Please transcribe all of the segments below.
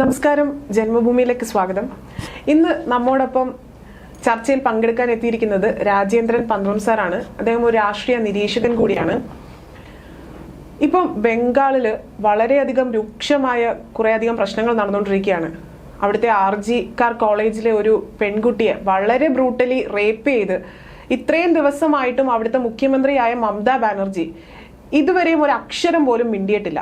നമസ്കാരം. ജന്മഭൂമിയിലേക്ക് സ്വാഗതം. ഇന്ന് നമ്മോടൊപ്പം ചർച്ചയിൽ പങ്കെടുക്കാൻ എത്തിയിരിക്കുന്നത് രാജേന്ദ്രൻ പന്ത്രം സാറാണ്. അദ്ദേഹം ഒരു രാഷ്ട്രീയ നിരീക്ഷകൻ കൂടിയാണ്. ഇപ്പം ബംഗാളിൽ വളരെയധികം രൂക്ഷമായ കുറേയധികം പ്രശ്നങ്ങൾ നടന്നുകൊണ്ടിരിക്കുകയാണ്. അവിടുത്തെ ആർ ജി കാർ കോളേജിലെ ഒരു പെൺകുട്ടിയെ വളരെ ബ്രൂട്ടലി റേപ്പ് ചെയ്ത് ഇത്രയും ദിവസമായിട്ടും അവിടുത്തെ മുഖ്യമന്ത്രിയായ മമതാ ബാനർജി ഇതുവരെയും ഒരു അക്ഷരം പോലും മിണ്ടിയിട്ടില്ല.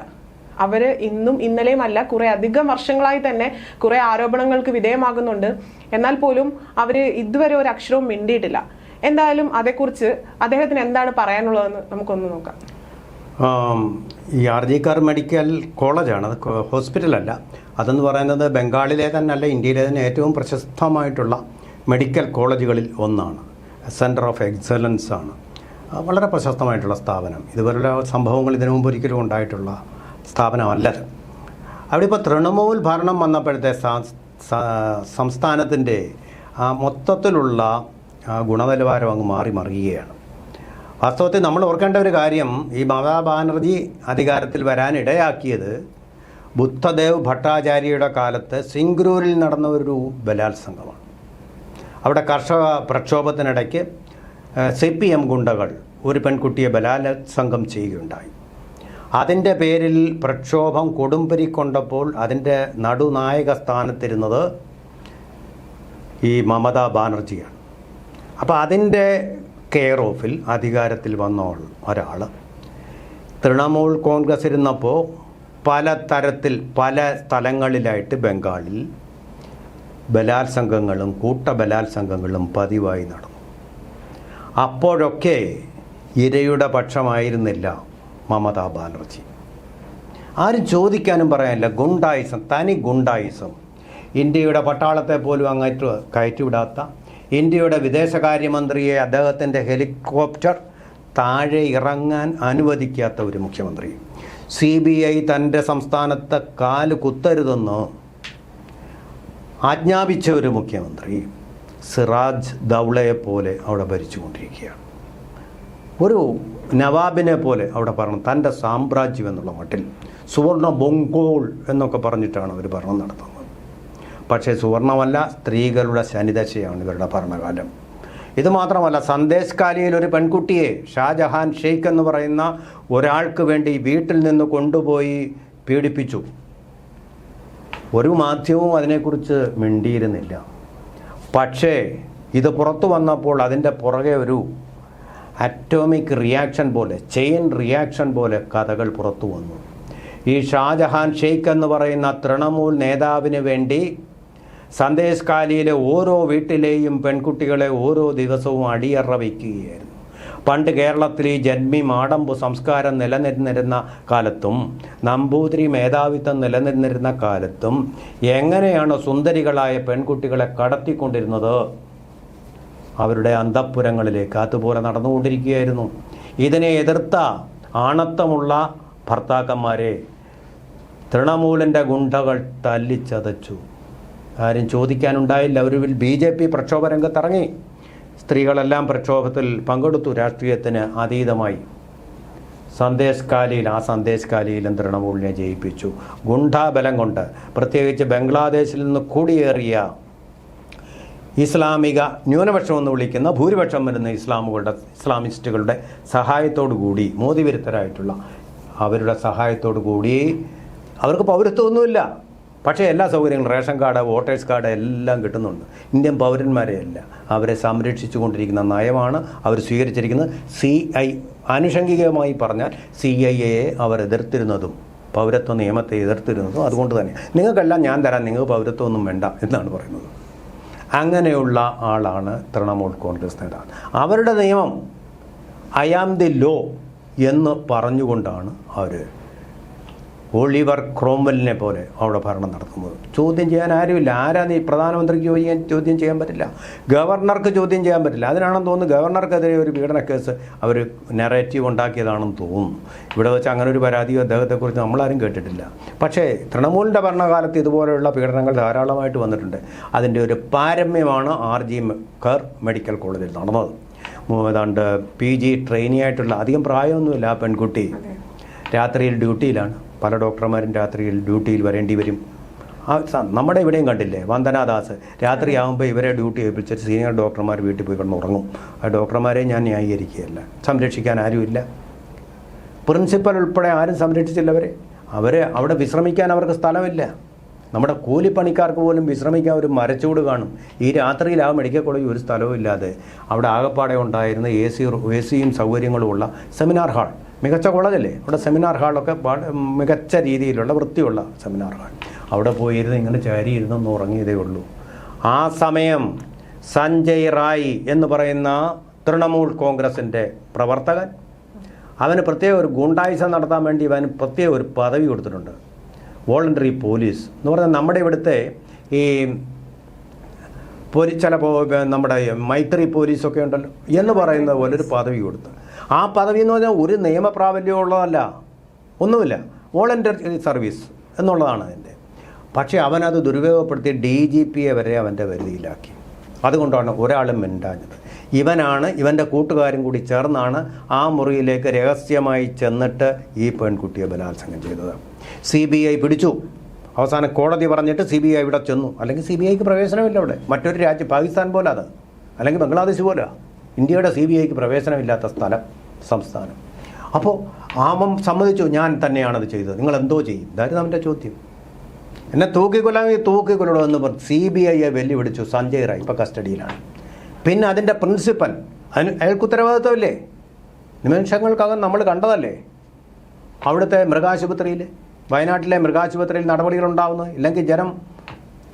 അവർ ഇന്നും ഇന്നലെയും അല്ല കുറെ അധികം വർഷങ്ങളായി തന്നെ കുറെ ആരോപണങ്ങൾക്ക് വിധേയമാകുന്നുണ്ട്. എന്നാൽ പോലും അവർ ഇതുവരെ ഒരു അക്ഷരവും മിണ്ടിയിട്ടില്ല. എന്തായാലും അതേക്കുറിച്ച് അദ്ദേഹത്തിന് എന്താണ് പറയാനുള്ളതെന്ന് നമുക്കൊന്ന് നോക്കാം. ഈ ആർ ജി കാർ മെഡിക്കൽ കോളേജാണ് അത് ഹോസ്പിറ്റലല്ല. അതെന്ന് പറയുന്നത് ബംഗാളിലെ തന്നെ അല്ല ഇന്ത്യയിലെ തന്നെ ഏറ്റവും പ്രശസ്തമായിട്ടുള്ള മെഡിക്കൽ കോളേജുകളിൽ ഒന്നാണ്. സെന്റർ ഓഫ് എക്സലൻസ് ആണ് വളരെ പ്രശസ്തമായിട്ടുള്ള സ്ഥാപനം. ഇതുപോലുള്ള സംഭവങ്ങൾ ഇതിനു മുമ്പ് ഒരിക്കലും ഉണ്ടായിട്ടുള്ള സ്ഥാപനമല്ലത് അവിടെ ഇപ്പോൾ തൃണമൂൽ ഭരണം വന്നപ്പോഴത്തെ സംസ്ഥാനത്തിന്റെ മൊത്തത്തിലുള്ള ഗുണനിലവാരം അങ്ങ് മാറി മറിയുകയാണ്. വാസ്തവത്തിൽ നമ്മൾ ഓർക്കേണ്ട ഒരു കാര്യം ഈ മമതാ ബാനർജി അധികാരത്തിൽ വരാനിടയാക്കിയത് ബുദ്ധദേവ് ഭട്ടാചാര്യയുടെ കാലത്ത് സിംഗ്രൂരിൽ നടന്ന ഒരു ബലാത്സംഗമാണ്. അവിടെ കർഷക പ്രക്ഷോഭത്തിനിടയ്ക്ക് സി പി എം ഗുണ്ടകൾ ഒരു പെൺകുട്ടിയെ ബലാത്സംഗം ചെയ്യുകയുണ്ടായി. അതിന്റെ പേരിൽ പ്രക്ഷോഭം കൊടുമ്പിരി കൊണ്ടപ്പോൾ അതിന്റെ നടുനായക സ്ഥാനത്തിരുന്നത് ഈ മമതാ ബാനർജിയാണ്. അപ്പോൾ അതിന്റെ കെയർ ഓഫിൽ അധികാരത്തിൽ വന്ന ഒരാൾ തൃണമൂൽ കോൺഗ്രസ് ഇരുന്നപ്പോൾ പല തരത്തിൽ പല സ്ഥലങ്ങളിലായിട്ട് ബംഗാളിൽ ബലാത്സംഗങ്ങളും കൂട്ട ബലാത്സംഗങ്ങളും പതിവായി നടന്നു. അപ്പോഴൊക്കെ ഇരയുടെ പക്ഷമായിരുന്നില്ല. മമതാ ബാനർജി ആരും ചോദിക്കാനും പറയാനില്ല ഗുണ്ടായിസം തനി ഗുണ്ടായിസം. ഇന്ത്യയുടെ പട്ടാളത്തെ പോലും അങ്ങേറ്റ് കയറ്റിവിടാത്ത ഇന്ത്യയുടെ വിദേശകാര്യമന്ത്രിയെ അദ്ദേഹത്തിന്റെ ഹെലികോപ്റ്റർ താഴെ ഇറങ്ങാൻ അനുവദിക്കാത്ത ഒരു മുഖ്യമന്ത്രി. സി ബി ഐ തന്റെ സംസ്ഥാനത്തെ കാൽ കുത്തരുതെന്ന് ആജ്ഞാപിച്ച ഒരു മുഖ്യമന്ത്രി സിറാജ് ദൗളയെ പോലെ അവിടെ ഭരിച്ചുകൊണ്ടിരിക്കുകയാണ്. ഒരു നവാബിനെ പോലെ അവിടെ പറഞ്ഞു തന്റെ സാമ്രാജ്യം എന്നുള്ള മട്ടിൽ. സുവർണ ബൊങ്കോൾ എന്നൊക്കെ പറഞ്ഞിട്ടാണ് അവർ ഭരണം നടത്തുന്നത്. പക്ഷേ സുവർണമല്ല സ്ത്രീകളുടെ ശനിദശയാണ് ഇവരുടെ ഭരണകാലം. ഇത് മാത്രമല്ല ഒരു പെൺകുട്ടിയെ ഷാജഹാൻ ഷെയ്ഖ് എന്ന് പറയുന്ന ഒരാൾക്ക് വേണ്ടി വീട്ടിൽ നിന്ന് കൊണ്ടുപോയി പീഡിപ്പിച്ചു. ഒരു മാധ്യമവും അതിനെക്കുറിച്ച് മിണ്ടിയിരുന്നില്ല. പക്ഷേ ഇത് പുറത്തു വന്നപ്പോൾ അതിന്റെ പുറകെ ഒരു അറ്റോമിക് റിയാക്ഷൻ പോലെ ചെയിൻ റിയാക്ഷൻ പോലെ കഥകൾ പുറത്തു വന്നു. ഈ ഷാജഹാൻ ഷെയ്ഖ് എന്ന് പറയുന്ന തൃണമൂൽ നേതാവിന് വേണ്ടി സന്ദേശ് കാലിയിലെ ഓരോ വീട്ടിലെയും പെൺകുട്ടികളെ ഓരോ ദിവസവും അടിയറ വയ്ക്കുകയായിരുന്നു പണ്ട് കേരളത്തിൽ ഈ ജന്മി മാടമ്പു സംസ്കാരം നിലനിന്നിരുന്ന കാലത്തും നമ്പൂതിരി മേധാവിത്വം നിലനിന്നിരുന്ന കാലത്തും എങ്ങനെയാണ് സുന്ദരികളായ പെൺകുട്ടികളെ കടത്തിക്കൊണ്ടിരുന്നത്? അവരുടെ അന്തപ്പുരങ്ങളിലെ അതുപോലെ നടന്നുകൊണ്ടിരിക്കുകയായിരുന്നു. ഇതിനെ എതിർത്ത ആണത്തമുള്ള ഭർത്താക്കന്മാരെ തൃണമൂലിന്റെ ഗുണ്ടകൾ തല്ലിച്ചതച്ചു. ആരും ചോദിക്കാനുണ്ടായില്ല. ഒരു ബി ജെ പി പ്രക്ഷോഭ രംഗത്തിറങ്ങി സ്ത്രീകളെല്ലാം പ്രക്ഷോഭത്തിൽ പങ്കെടുത്തു. രാഷ്ട്രീയത്തിന് അതീതമായി. സന്ദേശ് കാലിയിൽ ആ സന്ദേശ് കാലിയിലും തൃണമൂലിനെ ജയിപ്പിച്ചു. ഗുണ്ടാബലം കൊണ്ട് പ്രത്യേകിച്ച് ബംഗ്ലാദേശിൽ നിന്ന് കുടിയേറിയ ഇസ്ലാമിക ന്യൂനപക്ഷം എന്ന് വിളിക്കുന്ന ഭൂരിപക്ഷം വരുന്ന ഇസ്ലാമുകളുടെ ഇസ്ലാമിസ്റ്റുകളുടെ സഹായത്തോടു കൂടി മോദി വിരുദ്ധരായിട്ടുള്ള അവരുടെ സഹായത്തോടു കൂടി അവർക്ക് പൗരത്വമൊന്നുമില്ല. പക്ഷേ എല്ലാ സൗകര്യങ്ങളും റേഷൻ കാർഡ് വോട്ടേഴ്സ് കാർഡ് എല്ലാം കിട്ടുന്നുണ്ട്. ഇന്ത്യൻ പൗരന്മാരെയല്ല അവരെ സംരക്ഷിച്ചു കൊണ്ടിരിക്കുന്ന നയമാണ് അവർ സ്വീകരിച്ചിരിക്കുന്നത്. സി ഐ ആനുഷംഗികമായി പറഞ്ഞാൽ സി ഐ എയെ അവർ എതിർത്തിരുന്നതും പൗരത്വ നിയമത്തെ എതിർത്തിരുന്നതും അതുകൊണ്ട് തന്നെ. നിങ്ങൾക്കെല്ലാം ഞാൻ തരാം നിങ്ങൾക്ക് പൗരത്വമൊന്നും വേണ്ട എന്നാണ് പറയുന്നത്. അങ്ങനെയുള്ള ആളാണ് തൃണമൂൽ കോൺഗ്രസ് നേതാവ്. അവരുടെ നിയമം ഐ ആം ദി ലോ എന്ന് പറഞ്ഞുകൊണ്ടാണ് അവർ ഒളിവർ ക്രോംവെല്ലിനെ പോലെ അവിടെ ഭരണം നടത്തുന്നത്. ചോദ്യം ചെയ്യാൻ ആരുമില്ല. ആരാ നീ പ്രധാനമന്ത്രിക്ക് ചോദിക്കാൻ ചോദ്യം ചെയ്യാൻ പറ്റില്ല? ഗവർണർക്ക് ചോദ്യം ചെയ്യാൻ പറ്റില്ല. അതിനാണെന്ന് തോന്നുന്നു ഗവർണർക്കെതിരെ ഒരു പീഡന കേസ് അവർ നെറേറ്റീവ് ഉണ്ടാക്കിയതാണെന്ന് തോന്നുന്നു. ഇവിടെ വെച്ച് അങ്ങനെ ഒരു പരാതിയോ അദ്ദേഹത്തെക്കുറിച്ച് നമ്മളാരും കേട്ടിട്ടില്ല. പക്ഷേ തൃണമൂലിന്റെ ഭരണകാലത്ത് ഇതുപോലെയുള്ള പീഡനങ്ങൾ ധാരാളമായിട്ട് വന്നിട്ടുണ്ട്. അതിന്റെ ഒരു പാരമ്യമാണ് ആർ ജി കർ മെഡിക്കൽ കോളേജിൽ നടന്നത്. ഏതാണ്ട് പി ജി ട്രെയിനി ആയിട്ടുള്ള അധികം പ്രായമൊന്നുമില്ല ആ പെൺകുട്ടി. രാത്രിയിൽ ഡ്യൂട്ടിയിലാണ്. പല ഡോക്ടർമാരും രാത്രിയിൽ ഡ്യൂട്ടിയിൽ വരേണ്ടി വരും. ആ നമ്മുടെ ഇവിടെയും കണ്ടില്ലേ വന്ദനാദാസ്. രാത്രിയാകുമ്പോൾ ഇവരെ ഡ്യൂട്ടി ഏൽപ്പിച്ചിട്ട് സീനിയർ ഡോക്ടർമാർ വീട്ടിൽ പോയി കിടന്ന് ഉറങ്ങും. ആ ഡോക്ടർമാരെ ഞാൻ ന്യായീകരിക്കുകയല്ല. സംരക്ഷിക്കാൻ ആരുമില്ല. പ്രിൻസിപ്പൽ ഉൾപ്പെടെ ആരും സംരക്ഷിച്ചില്ല അവരെ. അവിടെ വിശ്രമിക്കാൻ അവർക്ക് സ്ഥലമില്ല. നമ്മുടെ കൂലിപ്പണിക്കാർക്ക് പോലും വിശ്രമിക്കാൻ ഒരു മരച്ചൂട് കാണും. ഈ രാത്രിയിൽ ആ മെഡിക്കൽ കോളേജ് ഒരു സ്ഥലവും ഇല്ലാതെ അവിടെ ആകപ്പാടെ ഉണ്ടായിരുന്ന എ സി എ സിയും സൗകര്യങ്ങളുമുള്ള സെമിനാർ ഹാൾ. മികച്ച കോളേജല്ലേ? അവിടെ സെമിനാർ ഹാളൊക്കെ മികച്ച രീതിയിലുള്ള വൃത്തിയുള്ള സെമിനാർ ഹാൾ അവിടെ പോയിരുന്ന് ഇങ്ങനെ ചാരി ഇരുന്നൊന്ന് ഉറങ്ങിയതേ ഉള്ളൂ. ആ സമയം സഞ്ജയ് റായ് എന്ന് പറയുന്ന തൃണമൂൽ കോൺഗ്രസിന്റെ പ്രവർത്തകൻ. അവന് പ്രത്യേക ഒരു ഗുണ്ടായുസം നടത്താൻ വേണ്ടി അവന് പ്രത്യേക ഒരു പദവി കൊടുത്തിട്ടുണ്ട്. വോളണ്ടറി പോലീസ് എന്ന് പറഞ്ഞാൽ നമ്മുടെ ഇവിടുത്തെ ഈ പോലീസ് നമ്മുടെ മൈത്രി പോലീസൊക്കെ ഉണ്ടല്ലോ എന്ന് പറയുന്ന പോലെ ഒരു പദവി കൊടുത്ത്. ആ പദവി എന്ന് പറഞ്ഞാൽ ഒരു നിയമപ്രാബല്യം ഉള്ളതല്ല ഒന്നുമില്ല വോളണ്ടിയർ സർവീസ് എന്നുള്ളതാണ് അതിന്റെ. പക്ഷേ അവനത് ദുരുപയോഗപ്പെടുത്തി ഡി ജി പിയെ വരെ അവന്റെ വരുതിയിലാക്കി അതുകൊണ്ടാണ് ഒരാളും മിണ്ടാഞ്ഞത്. ഇവനാണ് ഇവന്റെ കൂട്ടുകാരും കൂടി ചേർന്നാണ് ആ മുറിയിലേക്ക് രഹസ്യമായി ചെന്നിട്ട് ഈ പെൺകുട്ടിയെ ബലാത്സംഗം ചെയ്തത്. സി ബി ഐ പിടിച്ചു. അവസാനം കോടതി പറഞ്ഞിട്ട് സി ബി ഐ ഇവിടെ ചെന്നു. അല്ലെങ്കിൽ സി ബി ഐക്ക് പ്രവേശനമില്ല അവിടെ. മറ്റൊരു രാജ്യം പാകിസ്ഥാൻ പോലെ അത്. അല്ലെങ്കിൽ ബംഗ്ലാദേശ് പോലെ. ഇന്ത്യയുടെ സി ബി ഐക്ക് പ്രവേശനമില്ലാത്ത സ്ഥലം. സംസ്ഥാനം. അപ്പോൾ ആമം സമ്മതിച്ചു ഞാൻ തന്നെയാണത് ചെയ്തത്. നിങ്ങൾ എന്തോ ചെയ്യും. ഇതായിരുന്നു അവന്റെ ചോദ്യം. എന്നെ തൂക്കിക്കൊല്ലാമെങ്കിൽ തൂക്കിക്കൊല്ലടോ എന്ന് പറഞ്ഞ് സി ബി ഐയെ വെല്ലുവിളിച്ചു സഞ്ജയ് റായ്. ഇപ്പോൾ കസ്റ്റഡിയിലാണ്. പിന്നെ അതിന്റെ പ്രിൻസിപ്പൽ അതിന് അയാൾക്ക് ഉത്തരവാദിത്വമില്ലേ നിമിഷങ്ങൾക്കകം നമ്മൾ കണ്ടതല്ലേ? അവിടുത്തെ മൃഗാശുപത്രിയിൽ വയനാട്ടിലെ മൃഗാശുപത്രിയിൽ നടപടികളുണ്ടാവുന്നത് ഇല്ലെങ്കിൽ ജനം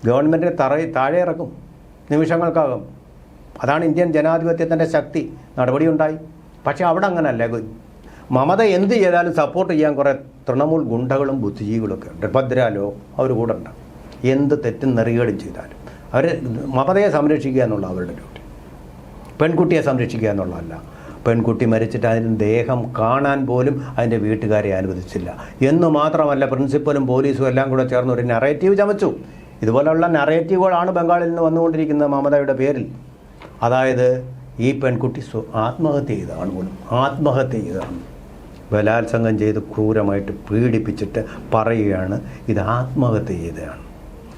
ഗവൺമെന്റിനെ തറ താഴെ ഇറക്കും നിമിഷങ്ങൾക്കകം. അതാണ് ഇന്ത്യൻ ജനാധിപത്യത്തിന്റെ ശക്തി. നടപടിയുണ്ടായി. പക്ഷേ അവിടെ അങ്ങനല്ല മമത എന്ത് ചെയ്താലും സപ്പോർട്ട് ചെയ്യാൻ കുറേ തൃണമൂൽ ഗുണ്ടകളും ബുദ്ധിജീവികളൊക്കെ ഉണ്ട്. ഭദ്രാലോ അവർ കൂടെ ഉണ്ടാകും എന്ത് തെറ്റും നെറികേടും ചെയ്താലും. അവർ മമതയെ സംരക്ഷിക്കുക എന്നുള്ള അവരുടെ ഡ്യൂട്ടി പെൺകുട്ടിയെ സംരക്ഷിക്കുക എന്നുള്ളതല്ല. പെൺകുട്ടി മരിച്ചിട്ട് അതിന് ദേഹം കാണാൻ പോലും അതിന്റെ വീട്ടുകാരെ അനുവദിച്ചില്ല. എന്ന് മാത്രമല്ല പ്രിൻസിപ്പലും പോലീസും എല്ലാം കൂടെ ചേർന്ന് ഒരു നറേറ്റീവ് ചമച്ചു. ഇതുപോലെയുള്ള നറേറ്റീവുകളാണ് ബംഗാളിൽ നിന്ന് വന്നുകൊണ്ടിരിക്കുന്നത് മമതയുടെ പേരിൽ. അതായത് ഈ പെൺകുട്ടി ആത്മഹത്യ ചെയ്തതാണ് പോലും. ആത്മഹത്യ ചെയ്തതാണ്. ബലാത്സംഗം ചെയ്ത് ക്രൂരമായിട്ട് പീഡിപ്പിച്ചിട്ട് പറയുകയാണ് ഇത് ആത്മഹത്യ ചെയ്തതാണ്.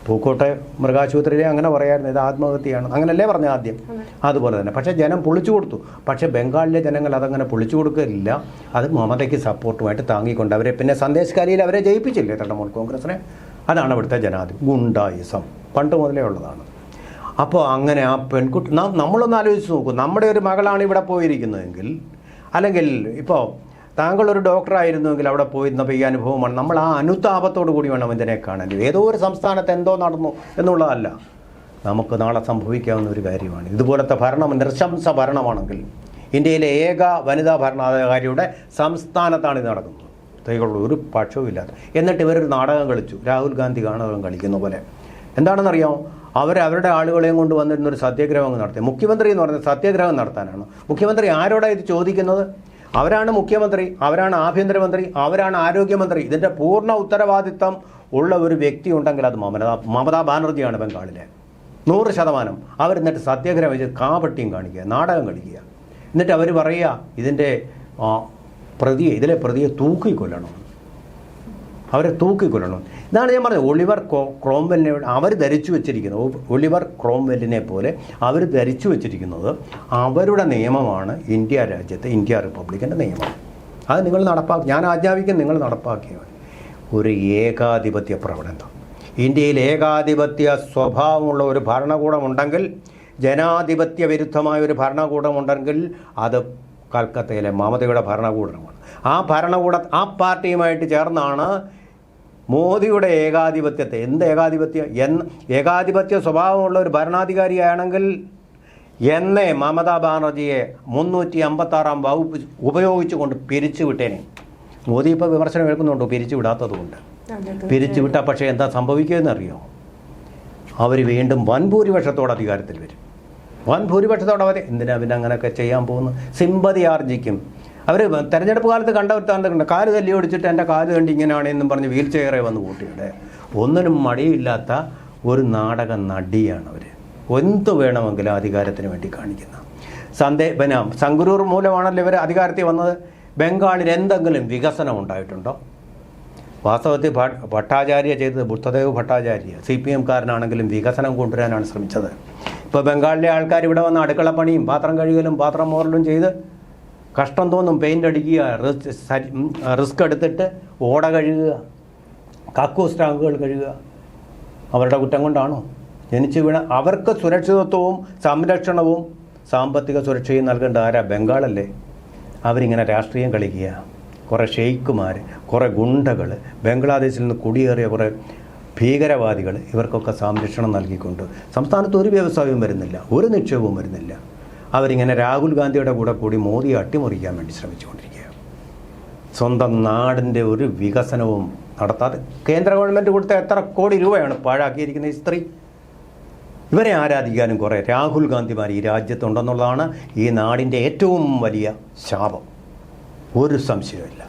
പൂക്കോട്ടെ മൃഗാശുപത്രിയിലെ അങ്ങനെ പറയായിരുന്നു ഇത് ആത്മഹത്യയാണ്. അങ്ങനല്ലേ പറഞ്ഞ ആദ്യം? അതുപോലെ തന്നെ. പക്ഷേ ജനം പൊളിച്ചു കൊടുത്തു. പക്ഷേ ബംഗാളിലെ ജനങ്ങൾ അതങ്ങനെ പൊളിച്ചു കൊടുക്കില്ല അത് മമതയ്ക്ക് സപ്പോർട്ടുമായിട്ട് താങ്ങിക്കൊണ്ട് അവരെ പിന്നെ സന്ദേശകാരിയിൽ അവരെ ജയിപ്പിച്ചില്ലേ തൃണമൂൽ കോൺഗ്രസിനെ? അതാണ് ഇവിടുത്തെ ജനാധിപത്യം ഗുണ്ടായിസം. പണ്ട് മുതലേ ഉള്ളതാണ്. അപ്പോൾ അങ്ങനെ ആ പെൺകുട്ടി നാം നമ്മളൊന്ന് ആലോചിച്ച് നോക്കൂ. നമ്മുടെ ഒരു മകളാണ് ഇവിടെ പോയിരിക്കുന്നതെങ്കിൽ അല്ലെങ്കിൽ ഇപ്പോൾ താങ്കൾ ഒരു ഡോക്ടറായിരുന്നുവെങ്കിൽ അവിടെ പോയിരുന്നപ്പോൾ ഈ അനുഭവമാണ്. നമ്മൾ ആ അനുതാപത്തോടു കൂടി വേണം ഇതിനെ കാണാൻ. ഏതോ ഒരു സംസ്ഥാനത്ത് എന്തോ നടന്നു എന്നുള്ളതല്ല. നമുക്ക് നാളെ സംഭവിക്കാവുന്ന ഒരു കാര്യമാണ്. ഇതുപോലത്തെ ഭരണം നിർശംസ ഭരണമാണെങ്കിൽ ഇന്ത്യയിലെ ഏക വനിതാ ഭരണാധികാരിയുടെ സംസ്ഥാനത്താണ് ഇത് നടക്കുന്നത്. സ്ത്രീകളുടെ ഒരു പക്ഷവും ഇല്ലാതെ എന്നിട്ട് ഇവരൊരു നാടകം കളിച്ചു. രാഹുൽ ഗാന്ധി നാടകം കളിക്കുന്ന പോലെ. എന്താണെന്നറിയാമോ? അവർ അവരുടെ ആളുകളെയും കൊണ്ട് വന്നിരുന്ന ഒരു സത്യാഗ്രഹം നടത്തി. മുഖ്യമന്ത്രി എന്ന് പറയുന്നത് സത്യഗ്രഹം നടത്താനാണ്. മുഖ്യമന്ത്രി ആരോടാണ് ഇത് ചോദിക്കുന്നത്? അവരാണ് മുഖ്യമന്ത്രി അവരാണ് ആഭ്യന്തരമന്ത്രി അവരാണ് ആരോഗ്യമന്ത്രി. ഇതിന്റെ പൂർണ ഉത്തരവാദിത്തം ഉള്ള ഒരു വ്യക്തി ഉണ്ടെങ്കിൽ അത് മമത മമതാ ബാനർജിയാണ് ബംഗാളിലെ. നൂറ് ശതമാനം. അവരെന്നിട്ട് സത്യാഗ്രഹം വെച്ച് കാപട്യം കാണിക്കുക നാടകം കളിക്കുക. എന്നിട്ട് അവർ പറയുക ഇതിന്റെ പ്രതിയെ ഇതിലെ പ്രതിയെ തൂക്കിക്കൊല്ലണം. അവരെ തൂക്കിക്കൊല്ലണം ഇതാണ് ഞാൻ പറഞ്ഞത്. ഒളിവർ ക്രോ ക്രോംവെല്ലിനെ അവർ ധരിച്ചു വെച്ചിരിക്കുന്നത് ഒളിവർ ക്രോംവെല്ലിനെ പോലെ അവർ ധരിച്ചു വെച്ചിരിക്കുന്നത് അവരുടെ നിയമമാണ് ഇന്ത്യ രാജ്യത്തെ ഇന്ത്യ റിപ്പബ്ലിക്കിന്റെ നിയമം. അത് നിങ്ങൾ നടപ്പാക്കി ഞാൻ ആജ്ഞാപിക്കും നിങ്ങൾ നടപ്പാക്കിയ ഒരു ഏകാധിപത്യ പ്രവണത. ഇന്ത്യയിൽ ഏകാധിപത്യ സ്വഭാവമുള്ള ഒരു ഭരണകൂടമുണ്ടെങ്കിൽ ജനാധിപത്യ വിരുദ്ധമായ ഒരു ഭരണകൂടമുണ്ടെങ്കിൽ അത് കൽക്കത്തയിലെ മമതയുടെ ഭരണകൂടമാണ്. ആ ഭരണകൂട ആ പാർട്ടിയുമായിട്ട് ചേർന്നാണ് മോദിയുടെ ഏകാധിപത്യത്തെ എന്ത് ഏകാധിപത്യം? എന്ന് ഏകാധിപത്യ സ്വഭാവമുള്ള ഒരു ഭരണാധികാരിയാണെങ്കിൽ എന്നെ മമതാ ബാനർജിയെ മുന്നൂറ്റി അമ്പത്താറാം വകുപ്പ് ഉപയോഗിച്ചുകൊണ്ട് പിരിച്ചുവിട്ടേനെ. മോദി ഇപ്പോൾ വിമർശനം കേൾക്കുന്നുണ്ടോ പിരിച്ചുവിടാത്തതുകൊണ്ട്. പിരിച്ചുവിട്ട പക്ഷേ എന്താ സംഭവിക്കുമെന്ന് അറിയോ അവർ വീണ്ടും വൻ ഭൂരിപക്ഷത്തോടെ അധികാരത്തിൽ വരും. വൻ ഭൂരിപക്ഷത്തോടെ അവർ എന്തിനാ പിന്നെ അങ്ങനെയൊക്കെ ചെയ്യാൻ പോകുന്നു സിമ്പതി ആർജിക്കും. അവർ തെരഞ്ഞെടുപ്പ് കാലത്ത് കണ്ട ഒരുത്താണ്ട് കാൽ തല്ലി ഓടിച്ചിട്ട് എന്റെ കാൽ കണ്ടി ഇങ്ങനെയാണ് എന്നും പറഞ്ഞ് വീൽ ചെയറേ വന്ന് കൂട്ടിയുടെ ഒന്നിനും മടിയില്ലാത്ത ഒരു നാടക നടിയാണ് അവർ എന്ത് വേണമെങ്കിലും അധികാരത്തിന് വേണ്ടി കാണിക്കുന്ന. സന്ദേ പിന്നെ സംഗരൂർ മൂലമാണല്ലോ ഇവർ അധികാരത്തിൽ വന്നത്. ബംഗാളിൽ എന്തെങ്കിലും വികസനം ഉണ്ടായിട്ടുണ്ടോ? വാസ്തവത്തിൽ ഭട്ടാചാര്യ ചെയ്തത് ബുദ്ധദേവ് ഭട്ടാചാര്യ. സി പി എംകാരനാണെങ്കിലും വികസനം കൊണ്ടുവരാനാണ് ശ്രമിച്ചത്. ഇപ്പോൾ ബംഗാളിലെ ആൾക്കാർ ഇവിടെ വന്ന് അടുക്കള പണിയും പാത്രം കഴുകലും പാത്രം മോറലും ചെയ്ത് കഷ്ടം തോന്നും പെയിന്റ് അടിക്കുക റിസ് റിസ്ക് എടുത്തിട്ട് ഓട കഴുകുക കക്കൂസ് ടാങ്കുകൾ കഴുകുക. അവരുടെ കുറ്റം കൊണ്ടാണോ? ജനിച്ചു വീണ അവർക്ക് സുരക്ഷിതത്വവും സംരക്ഷണവും സാമ്പത്തിക സുരക്ഷയും നൽകേണ്ട ആരാ? ബംഗാളല്ലേ. അവരിങ്ങനെ രാഷ്ട്രീയം കളിക്കുക. കുറേ ഷെയ്ക്കുമാർ കുറേ ഗുണ്ടകൾ ബംഗ്ലാദേശിൽ നിന്ന് കുടിയേറിയ കുറേ ഭീകരവാദികൾ ഇവർക്കൊക്കെ സംരക്ഷണം നൽകിക്കൊണ്ട് സംസ്ഥാനത്ത് ഒരു വ്യവസായവും വരുന്നില്ല ഒരു നിക്ഷേപവും വരുന്നില്ല. അവരിങ്ങനെ രാഹുൽ ഗാന്ധിയുടെ കൂടെ കൂടി മോദിയെ അട്ടിമറിക്കാൻ വേണ്ടി ശ്രമിച്ചുകൊണ്ടിരിക്കുകയാണ്. സ്വന്തം നാടിന്റെ ഒരു വികസനവും നടത്താതെ കേന്ദ്ര ഗവൺമെന്റ് കൊടുത്ത എത്ര കോടി രൂപയാണ് പാഴാക്കിയിരിക്കുന്ന ഈ സ്ത്രീ? ഇവരെ ആരാധിക്കാനും കുറേ രാഹുൽ ഗാന്ധിമാർ ഈ രാജ്യത്തുണ്ടെന്നുള്ളതാണ് ഈ നാടിന്റെ ഏറ്റവും വലിയ ശാപം. ഒരു സംശയമില്ല